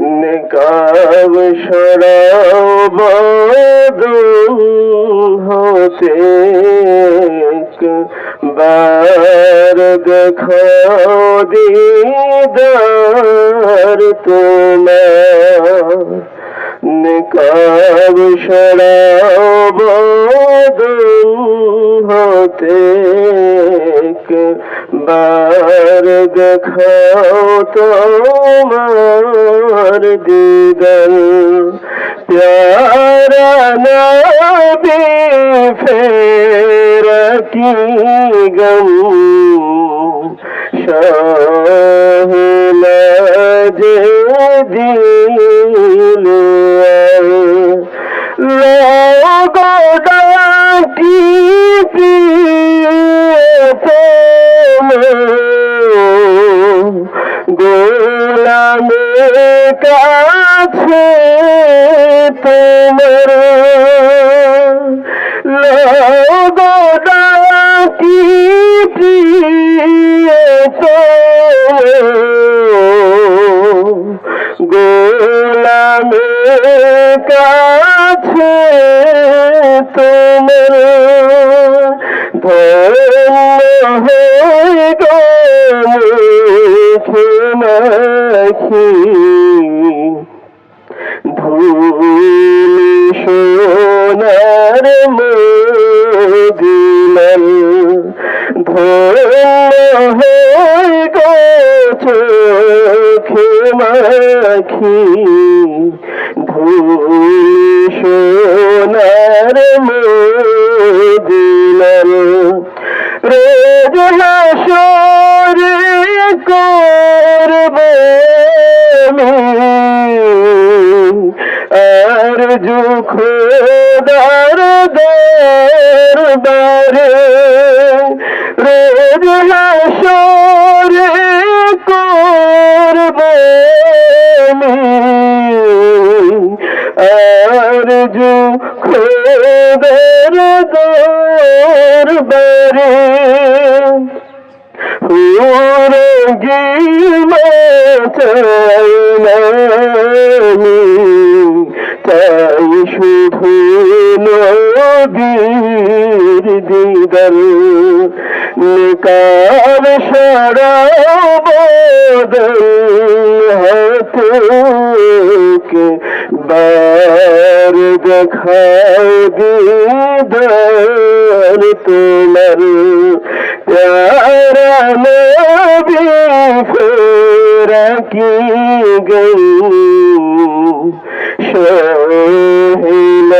নিকাব সরাও বদন হতে বার দেখাও দিদার তোমার। নিকাব সরাও বদন হতে বার দেখাও তোমার। দিদন প্যারা নবী ফের কি গম? যে দিল লোগোডাটি গোলামের কাছে তোমার লোগোডাটি গোলামের কাছে তোমার ধন্য গেছে নাকি ধুলি সোনার মদিনাল ধন্য হয়ে চোখে মাখি। ধুলি সোনার মদিনাল হাসরে করবে আর যুখদার দরবারে রোজ হাসরে করবে আর যুখদার দরবারে তাই শুধু নবীর দিদার নিকার সারা বদল হাতে বার দেখাও দিদার তোমার। প্যারা নবী ফেরা কি গই সহিলা